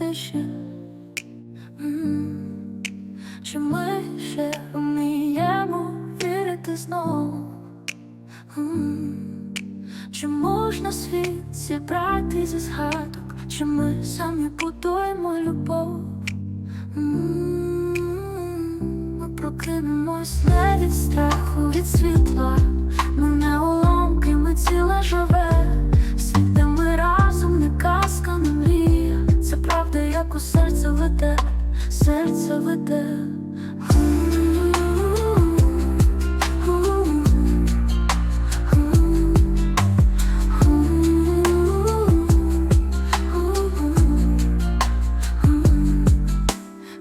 те, що, що ми ще вміємо вірити знову, чи можна світ ми самі будуємо любов, ми прокинемось не від страху від світу. серце веде, серце веде.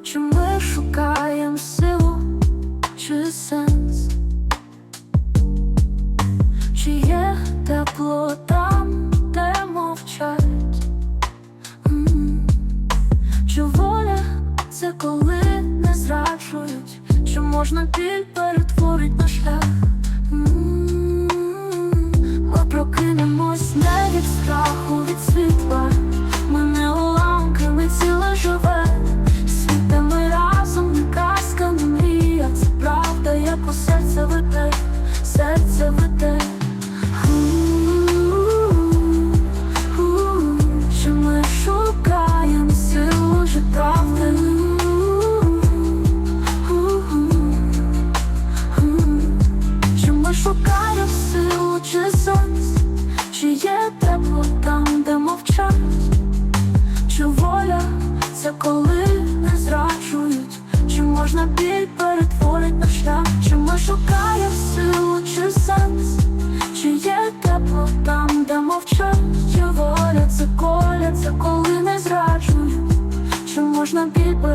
Чи ми шукаємо силу, чи сенс, чи є теплота? це коли не зраджують, що можна біль перетворить на шлях.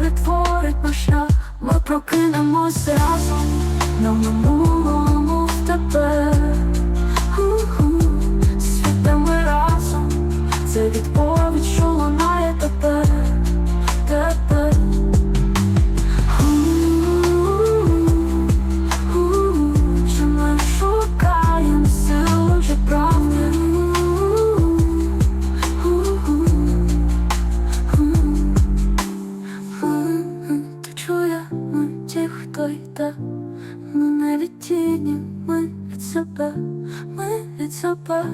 перетворить наш шлях ми прокинемося разом на минулому в тепер. себе, ми від себе.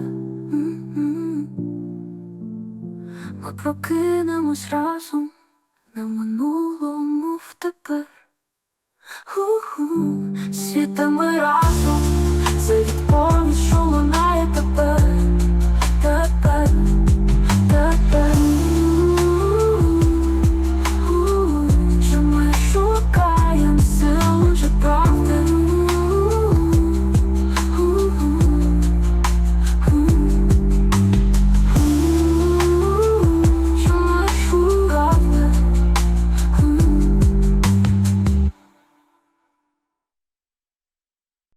Ми прокинемось разом на минулому в тепер. Ху-ху.